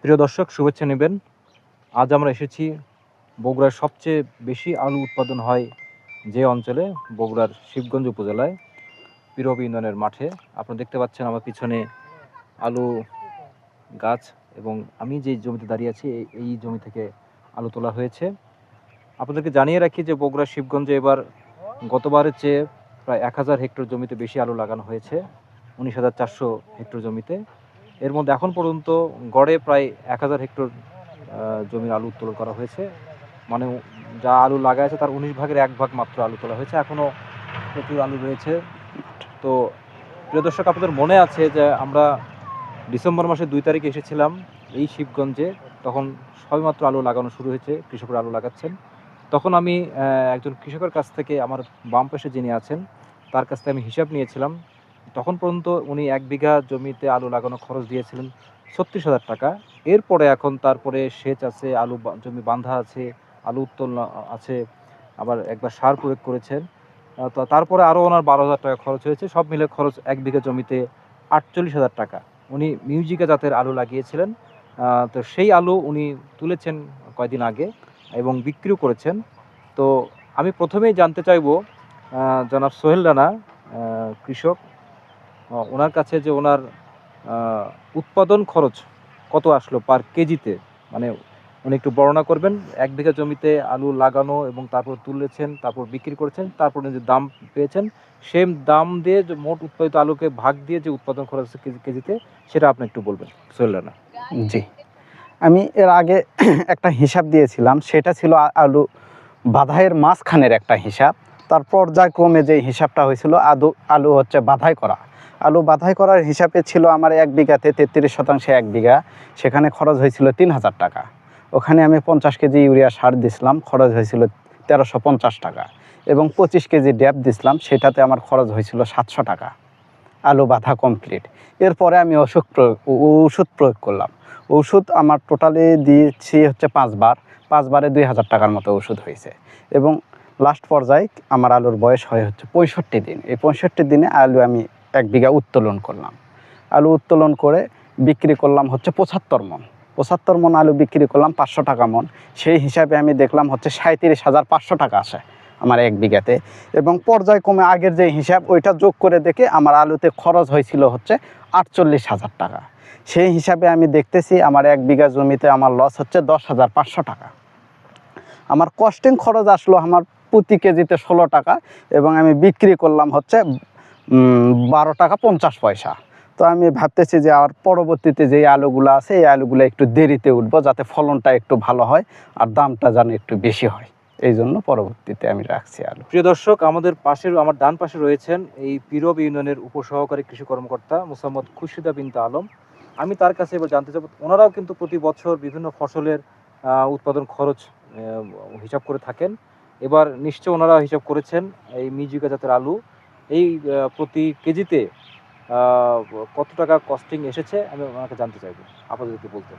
প্রিয় দর্শক, শুভেচ্ছা নেবেন। আজ আমরা এসেছি বগুড়ার সবচেয়ে বেশি আলু উৎপাদন হয় যে অঞ্চলে, বগুড়ার শিবগঞ্জ উপজেলায়, পিরব ইউনিয়নের মাঠে। আপনারা দেখতে পাচ্ছেন আমার পিছনে আলু গাছ এবং আমি যে জমিতে দাঁড়িয়ে আছি, এই- এই জমি থেকে আলু তোলা হয়েছে। আপনাদেরকে জানিয়ে রাখি যে বগুড়া শিবগঞ্জে এবার গতবারের চেয়ে প্রায় এক হাজার হেক্টর জমিতে বেশি আলু লাগানো হয়েছে, উনিশ হাজার চারশো হেক্টর জমিতে। এর মধ্যে এখন পর্যন্ত গড়ে প্রায় এক হাজার হেক্টর জমির আলু উত্তোলন করা হয়েছে। মানে যা আলু লাগা আছে তার উনিশ ভাগের এক ভাগ মাত্র আলু তোলা হয়েছে। এখনও প্রচুর আলু রয়েছে। তো প্রিয় দর্শক, আপনাদের মনে আছে যে আমরা ডিসেম্বর মাসের দুই তারিখে এসেছিলাম এই শিবগঞ্জে। তখন সবেমাত্র আলু লাগানো শুরু হয়েছে, কৃষকরা আলু লাগাচ্ছেন। তখন আমি একজন কৃষকের কাছ থেকে আমার বাম পাশে যিনি আছেন, তার কাছ থেকে আমি হিসাব নিয়েছিলাম। তখন পর্যন্ত উনি এক বিঘা জমিতে আলু লাগানো খরচ দিয়েছিলেন ছত্রিশ হাজার টাকা। এরপরে এখন তারপরে সেচ আছে, আলু জমি বাঁধা আছে, আলু উত্তোলন আছে, আবার একবার সার প্রয়োগ করেছেন। তো তারপরে আরও ওনার বারো হাজার টাকা খরচ হয়েছে, সব মিলে খরচ এক বিঘা জমিতে আটচল্লিশ হাজার টাকা। উনি মিউজিকা জাতের আলু লাগিয়েছিলেন। তো সেই আলু উনি তুলেছেন কয়দিন আগে এবং বিক্রিও করেছেন। তো আমি প্রথমেই জানতে চাইব জনাব সোহেল রানা কৃষক ওনার কাছে যে ওনার উৎপাদন খরচ কত আসলো পার কেজিতে? মানে উনি একটু বর্ণনা করবেন। এক বিঘা জমিতে আলু লাগানো এবং তারপর তুলেছেন, তারপর বিক্রি করেছেন, তারপর যে দাম পেয়েছেন, সেম দাম দিয়ে যে মোট উৎপাদিত আলুকে ভাগ দিয়ে যে উৎপাদন খরচ কেজি কেজিতে, সেটা আপনি একটু বলবেন। সোহেল রানা। জি। আমি এর আগে একটা হিসাব দিয়েছিলাম, সেটা ছিল আলু বাধাইয়ের মাঝখানের একটা হিসাব। তার পর্যায়ক্রমে যে হিসাবটা হয়েছিল আলু আলু হচ্ছে বাধাই করা। আলু বাধাই করার হিসাবে ছিল আমার এক বিঘাতে তেত্রিশ শতাংশে এক বিঘা। সেখানে খরচ হয়েছিল তিন হাজার টাকা। ওখানে আমি পঞ্চাশ কেজি ইউরিয়া সার দিছিলাম, খরচ হয়েছিল তেরোশো পঞ্চাশ টাকা। এবং পঁচিশ কেজি ড্যাপ দিছিলাম, সেটাতে আমার খরচ হয়েছিল সাতশো টাকা। আলু বাধা কমপ্লিট এরপরে আমি ওষুধ প্রয়োগ ওষুধ প্রয়োগ করলাম। ওষুধ আমার টোটালি দিয়েছি হচ্ছে পাঁচবার। পাঁচবারে দুই হাজার টাকার মতো ওষুধ হয়েছে। এবং লাস্ট পর্যায়ে আমার আলুর বয়স হয় হচ্ছে পঁয়ষট্টি দিন। এই পঁয়ষট্টি দিনে আলু আমি এক বিঘা উত্তোলন করলাম। আলু উত্তোলন করে বিক্রি করলাম হচ্ছে পঁচাত্তর মন। পঁচাত্তর মন আলু বিক্রি করলাম পাঁচশো টাকা মন। সেই হিসাবে আমি দেখলাম হচ্ছে সাঁত্রিশ হাজার পাঁচশো টাকা আসে আমার এক বিঘাতে। এবং পর্যায়ক্রমে আগের যে হিসাব, ওইটা যোগ করে দেখে আমার আলুতে খরচ হয়েছিল হচ্ছে আটচল্লিশ হাজার টাকা। সেই হিসাবে আমি দেখতেছি আমার এক বিঘা জমিতে আমার লস হচ্ছে দশ হাজার পাঁচশো টাকা। আমার কস্টিং খরচ আসলো আমার প্রতি কেজিতে ষোলো টাকা এবং আমি বিক্রি করলাম হচ্ছে বারো টাকা পঞ্চাশ পয়সা। তো আমি ভাবতেছি যে আর পরবর্তীতে যে আলুগুলো আছে, এই আলুগুলো একটু দেরিতে উঠবো যাতে ফলনটা একটু ভালো হয় আর দামটা যেন একটু বেশি হয়। এই জন্য পরবর্তীতে আমি রাখছি আলু। প্রিয় দর্শক, আমাদের পাশের, আমার ডান পাশে রয়েছেন এই পিরব ইউনিয়নের উপসহকারী কৃষি কর্মকর্তা মুসাম্মদ খুশিদা বিনতে আলম। আমি তার কাছে এবার জানতে চাবো, ওনারাও কিন্তু প্রতি বছর বিভিন্ন ফসলের উৎপাদন খরচ হিসাব করে থাকেন। এবার নিশ্চয় ওনারা হিসাব করেছেন এই মিউজিকা জাতের আলু। এই প্রতি কেজিতে কত টাকা কস্টিং এসেছে? আমি ওনাকে জানতে চাইব। আপনাদেরকে বলতেন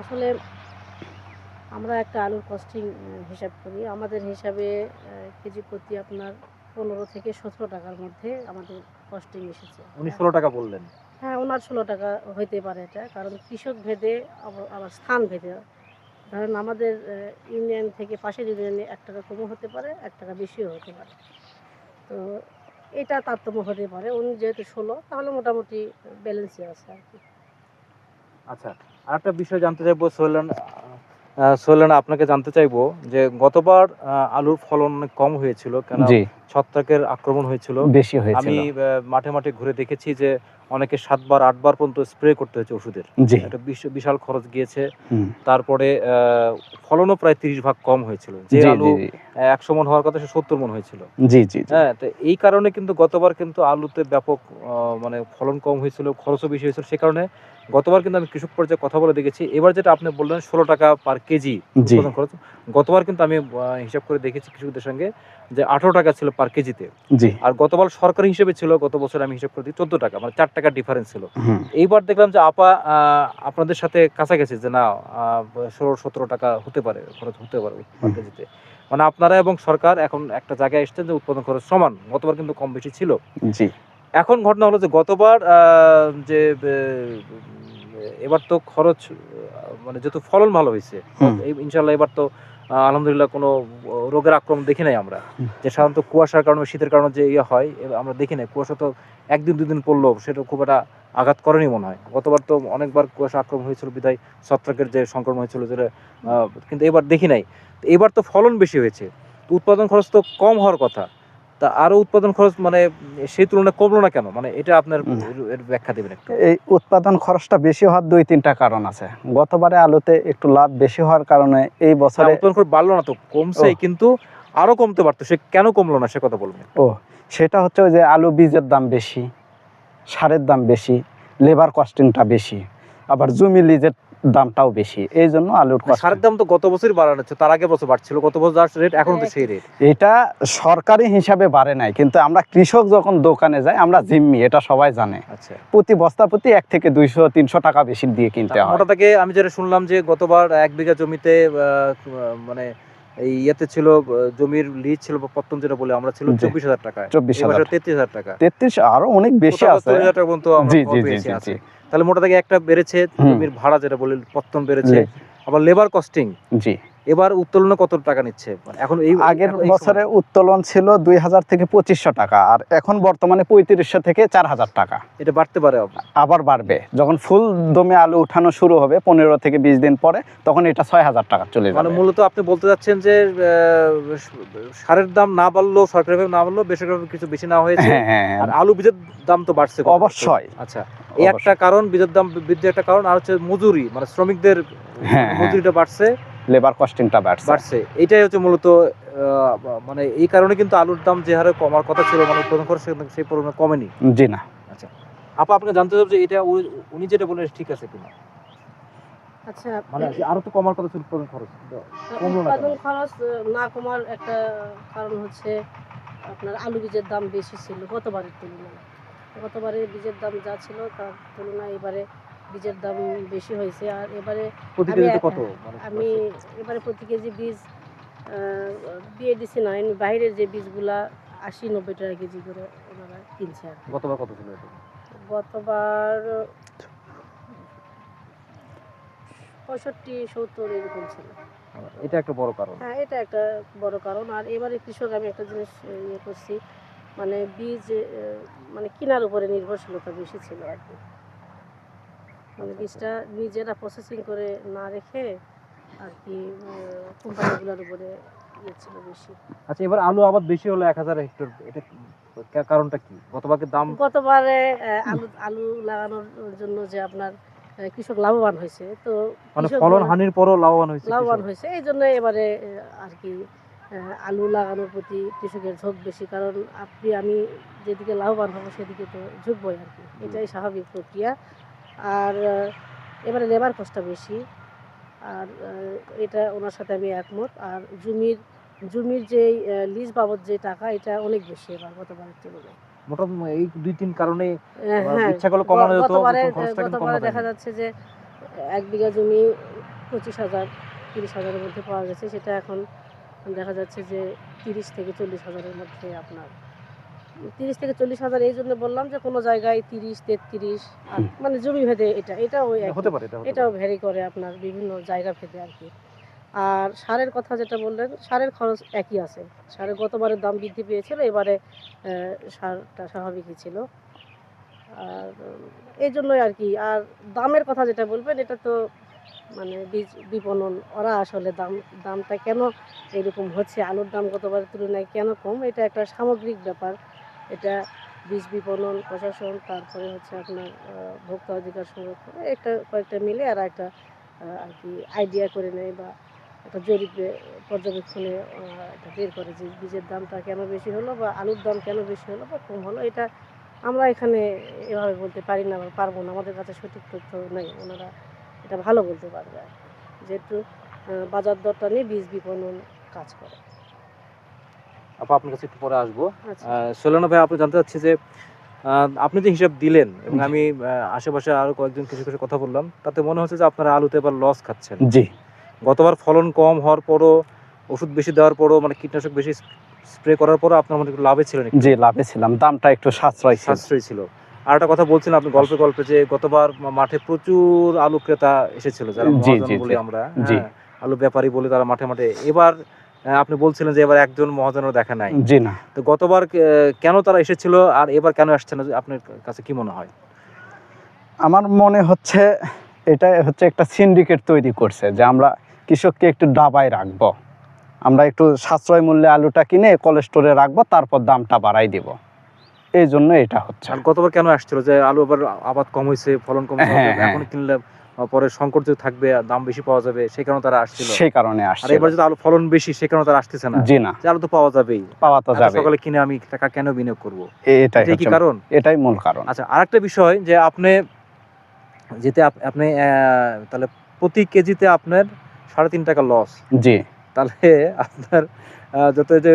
আসলে আমরা একটা আলুর কস্টিং হিসাব করি। আমাদের হিসাবে কেজি প্রতি আপনার পনেরো থেকে সতেরো টাকার মধ্যে আমাদের কস্টিং এসেছে। উনি ষোলো টাকা বললেন। হ্যাঁ ওনার ষোলো টাকা হইতে পারে এটা। কারণ কৃষক ভেদে আবার স্থান ভেদে ধরেন আমাদের ইউনিয়ন থেকে পাশের ইউনিয়নে এক টাকা কমও হতে পারে, এক টাকা বেশিও হতে পারে। তো এটা তারতম্য হতে পারে। উনি যেহেতু ষোলো, তাহলে মোটামুটি ব্যালেন্সই আছে আর কি। আচ্ছা আরেকটা বিষয় জানতে চাইব সোহেলান সোহেলান আপনাকে জানতে চাইব যে গতবার আলুর ফলন অনেক কম হয়েছিল কেন ছত্রাকের আক্রমণ হয়েছিল? বেশি হয়েছিল। আমি মাঠে মাঠে ঘুরে দেখেছি যে অনেকে সাতবার আটবার পর্যন্ত স্প্রে করতে হয়েছে ওষুধের। একটা বিশাল খরচ গিয়েছে। তারপরে আহ, ফলনও প্রায় তিরিশ ভাগ কম হয়েছিল। যে আলু একশো মন হওয়ার কথা সে সত্তর মন হয়েছিল। জি জি হ্যাঁ তো এই কারণে কিন্তু গতবার কিন্তু আলুতে ব্যাপক মানে ফলন কম হয়েছিল খরচও বেশি হয়েছিল। সে কারণে গতবার কিন্তু আমি কৃষক পর্যায়ে কথা বলে দেখেছি। এবার যেটা আপনি বললেন ষোলো টাকা পার কেজি উৎপাদন খরচ। গতবার কিন্তু আমি হিসাব করে দেখেছি কৃষকদের সঙ্গে যে আঠারো টাকা ছিল পার কেজিতে। আর গতবার সরকারি হিসেবে ছিল গত বছর আমি হিসাব করে দিই চোদ্দ টাকা মানে চার টাকার ডিফারেন্স ছিল। এইবার দেখলাম যে আপা আহ, আপনাদের সাথে কাছাকাছি যে না ষোলো সতেরো টাকা হতে পারে খরচ হতে পারে পার কেজিতে। মানে আপনারা এবং সরকার এখন একটা জায়গায় এসছেন যে উৎপাদন খরচ সমান গতবার কিন্তু কম বেশি ছিল। এখন ঘটনা হলো যে গতবার যে এবার তো খরচ মানে যেহেতু ফলন ভালো হয়েছে ইনশাল্লাহ এবার তো আলহামদুলিল্লাহ কোনো রোগের আক্রমণ দেখি নাই আমরা। যে সাধারণত কুয়াশার কারণে শীতের কারণে যে ইয়ে হয় আমরা দেখি নাই। কুয়াশা তো একদিন দুদিন পড়ল সেটা খুব একটা আঘাত করেনি মনে হয়। গতবার তো অনেকবার কুয়াশা আক্রমণ হয়েছিল বিধায় ছত্রাকের যে সংক্রমণ হয়েছিল যেটা কিন্তু এবার দেখি নাই। তো এবার তো ফলন বেশি হয়েছে। উৎপাদন খরচ তো কম হওয়ার কথা। তা আরও উৎপাদন খরচ মানে সেই তুলনায় কমলো না কেন? মানে এটা আপনার ব্যাখ্যা দেবেন একটু। এই উৎপাদন খরচটা বেশি হওয়ার দুই তিনটা কারণ আছে। গতবারে আলুতে একটু লাভ বেশি হওয়ার কারণে এই বছরে উৎপাদন খরচ বাড়লো না তো কমছে কিন্তু আরও কমতে পারতো সে কেন কমলো না সে কথা বলবেন ও সেটা হচ্ছে ওই যে আলু বীজের দাম বেশি সারের দাম বেশি লেবার কস্টিংটা বেশি আবার জমি লিজের দামটাও বেশি। এই জন্য আলুর সারের দাম তো গত বছরই বাড়ানো হচ্ছে তার আগে বছর বাড়ছিল। গত বছর যার রেট এখন তো সেই রেট এটা সরকারি হিসাবে বাড়ে নাই কিন্তু আমরা কৃষক যখন দোকানে যাই আমরা জিম্মি এটা সবাই জানে। আচ্ছা। প্রতি বস্তা প্রতি এক থেকে দুইশো তিনশো টাকা বেশি দিয়ে কিনতে হয়। মোটা থেকে আমি যেটা শুনলাম যে গতবার এক বিঘা জমিতে মানে এই ইয়েতে ছিল জমির লিজ ছিল পত্তন যেটা বলে আমরা ছিল চব্বিশ হাজার টাকা। 24,000 তেত্রিশ হাজার টাকা। তেত্রিশ আরও অনেক বেশি আছে। হাজার টাকা পর্যন্ত জি জি। জি তাহলে মোটা থেকে একটা বেড়েছে। জমির ভাড়া যেটা বললেন পত্তন বেড়েছে। আবার লেবার কস্টিং জি। এবার উত্তোলনে কত টাকা নিচ্ছে? মানে এখন এই আগের বছরে উত্তোলন ছিল দুই হাজার থেকে পঁচিশশো টাকা আর এখন বর্তমানে পঁয়ত্রিশশো থেকে চার হাজার টাকা। এটা বাড়তে পারে আবার। বাড়বে। যখন ফুল দমে আলু উঠানো শুরু হবে পনেরো থেকে বিশ দিন পরে তখন এটা ছয় হাজার টাকা চলে মানে যাবে। মূলত আপনি বলতে যাচ্ছেন যে সারের দাম না বাড়লেও সরকারিভাবে না বাড়লেও বেসরকারি কিছু বেশি না হয়েছে? হ্যাঁ হ্যাঁ হ্যাঁ। আর আলু বীজের দাম তো বাড়ছে অবশ্যই। আচ্ছা এই একটা কারণ বীজের দাম বৃদ্ধির একটা কারণ আর হচ্ছে মজুরি মানে শ্রমিকদের। মজুরিটা বাড়ছে। লেবার কস্টিংটা বাড়ছে। বাড়ছে। এটাই হচ্ছে মূলত মানে এই কারণে কিন্তু আলুর দাম যে হারে কমার কথা ছিল মানে উৎপাদন খরচ সেই পরিমাণে কমেনি। জি না। আচ্ছা। আপা আপনাকে জানতে হবে যে এটা উনি- যেটা বলে ঠিক আছে কিনা? আচ্ছা মানে আরও তো কমার কথা ছিল উৎপাদন খরচ। উৎপাদন খরচ না কমার একটা কারণ হচ্ছে আপনার আলু বীজের দাম বেশি ছিল গতবারের তুলনায়। গতবারে বীজের দাম যা ছিল তার তুলনায় এবারে বীজের দাম বেশি হয়েছে। আর এবারে কত মানে আমি এবারে প্রতি কেজি বীজ দিয়ে দিছি না। বাইরের যে বীজগুলা আশি নব্বই টাকা কেজি করে ওনারা কিনছে আর। গতবার কত ছিল গতবার পঁয়ষট্টি সত্তর এরকম ছিল। এটা একটা বড় কারণ। হ্যাঁ এটা একটা বড় কারণ। আর এবারে কৃষক আমি একটা জিনিস ইয়ে করছি। মানে বীজ মানে কেনার উপরে নির্ভরশীলতা বেশি ছিল আর কি। মানে বীজটা নিজেরা প্রসেসিং করে না রেখে আর কি কোম্পানিগুলোর উপরে ইয়ে ছিল বেশি। আচ্ছা এবার আলু আবাদ বেশি হলো এক হাজার হেক্টর এটা কা- কারণটা কি? গতবারের দাম গতবারে আলু আলু লাগানোর জন্য যে আপনার কৃষক লাভবান হয়েছে তো মানে ফলন হানির পরও লাভবান হয়েছে লাভবান হয়েছে। এই জন্য এবারে আর কি আলু লাগানোর প্রতি কৃষকের ঝোঁক বেশি কারণ আপনি আমি যেদিকে লাভবান হব সেদিকে তো ঝুঁকবই আর কি। এটাই স্বাভাবিক প্রক্রিয়া। আর এবারে লেবার কষ্টটা বেশি। আর এটা ওনার সাথে আমি একমত। আর জমির জমির যে লিজ বাবদ যে টাকা এটা অনেক বেশি এবার গতবারের তুলনায়। মোটামুটি এই দুই তিন কারণে হ্যাঁ, হ্যাঁ। ইচ্ছা করলে কমানো যেত খরচটা গতবারে দেখা যাচ্ছে যে এক বিঘা জমি পঁচিশ হাজার তিরিশ হাজারের মধ্যে পাওয়া গেছে। সেটা এখন দেখা যাচ্ছে যে তিরিশ থেকে চল্লিশ হাজারের মধ্যে আপনার তিরিশ থেকে চল্লিশ হাজার এই জন্য বললাম যে কোনো জায়গায় তিরিশ তেত্রিশ মানে জমি ভেদে এটা এটাও ওই হতে পারে। এটাও। ভ্যারি করে আপনার বিভিন্ন জায়গা ভেদে আর কি। আর সারের কথা যেটা বললেন সারের খরচ একই আছে। সারের গতবারের দাম বৃদ্ধি পেয়েছিল এবারে সারটা স্বাভাবিকই ছিল। আর এই জন্যই আর কি। আর দামের কথা যেটা বলবেন এটা তো মানে বীজ বিপণন ওরা আসলে দাম দামটা কেন এরকম হচ্ছে? আলুর দাম গতবারের তুলনায় কেন কম? এটা একটা সামগ্রিক ব্যাপার। এটা বীজ বিপণন, প্রশাসন, তারপরে হচ্ছে আপনার ভোক্তা অধিকার সংরক্ষণ, একটা কয়েকটা মিলে আর একটা আর কি আইডিয়া করে নেয় বা একটা জরিপে পর্যবেক্ষণে এটা বের করে যে বীজের দামটা কেন বেশি হলো বা আলুর দাম কেন বেশি হলো বা কম হলো, এটা আমরা এখানে এভাবে বলতে পারি না বা পারব না। আমাদের কাছে সঠিক তথ্য নেই। ওনারা এটা ভালো বলতে পারবে। যেহেতু বাজার দরটা নিয়ে বীজ বিপণন কাজ করে। আপা আপনার কাছে একটু পরে আসব। আচ্ছা। সোলানা ভাই আপনি জানতে চাচ্ছি যে আপনি যে হিসাব দিলেন এবং আমি আশেপাশে আরও কয়েকজন কৃষকের সাথে কথা বললাম তাতে মনে হচ্ছে যে আপনারা আলুতে এবার লস খাচ্ছেন। জি। গতবার ফলন কম হওয়ার পরও ওষুধ বেশি দেওয়ার পরও মানে কীটনাশক বেশি স্প্রে করার পরও আপনার মধ্যে একটু লাভে ছিলেন জি লাভে ছিলাম। দামটা একটু সাশ্রয় সাশ্রয় ছিল। আর একটা কথা বলছিলেন আপনি গল্পে গল্পে যে গতবার মাঠে প্রচুর আলু ক্রেতা এসেছিল যারা বলি আমরা হ্যাঁ, আলু ব্যাপারী বলে তারা মাঠে মাঠে। এবার আপনি বলছিলেন যে এবার একজন মহাজনের দেখা নাই। জি না। তো গতবার কেন তারা এসেছিল আর এবার কেন আসছে না? আপনার কাছে কি মনে হয়? আমার মনে হচ্ছে এটা হচ্ছে একটা সিন্ডিকেট তৈরি করছে যে আমরা কৃষককে একটু ডাবায় রাখব। আমরা একটু সাশ্রয় মূল্যে আলুটা কিনে কোলেস্টোরে রাখব তারপর দামটা বাড়াই দিব। এই জন্য এটা হচ্ছে। আর গতবার কেন আসছিল? যে আলু আবার আবাদ কম হয়েছে ফলন কম হ্যাঁ, হ্যাঁ। এখন কিনলে আহ, পরে সংকট যদি থাকবে আর দাম বেশি পাওয়া যাবে সেই কারণে তারা আসছিল। সেই কারণে আসছে আর এবার যদি আলু ফলন বেশি সে কারণে তারা আসতেছে না। জি না। আলু তো পাওয়া যাবেই। পাওয়া তো যাবে সকালে কিনে আমি টাকা কেন বিনিয়োগ করব? এটাই কি কারণ? এটাই মূল কারণ। আচ্ছা আরেকটা বিষয় যে আপনি যেতে আপনি আহ, তাহলে প্রতি কেজিতে আপনার সাড়ে তিন টাকা লস জি। তাহলে আপনার যত যে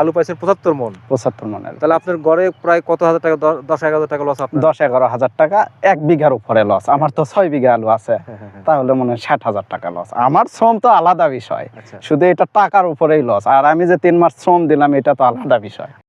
আলু পাইছেন পঁচাত্তর মন। পঁচাত্তর মনের। তাহলে আপনার গড়ে প্রায় কত হাজার টাকা দশ এগারো টাকা লস আপনার? দশ এগারো হাজার টাকা এক বিঘার উপরে লস আমার তো ছয় বিঘা আলু আছে। হ্যাঁ, হ্যাঁ, হ্যাঁ। তাহলে মনে হয় ষাট হাজার টাকা লস আমার শ্রম তো আলাদা বিষয়। আচ্ছা। শুধু এটা টাকার উপরেই লস আর আমি যে তিন মাস শ্রম দিলাম এটা তো আলাদা বিষয়।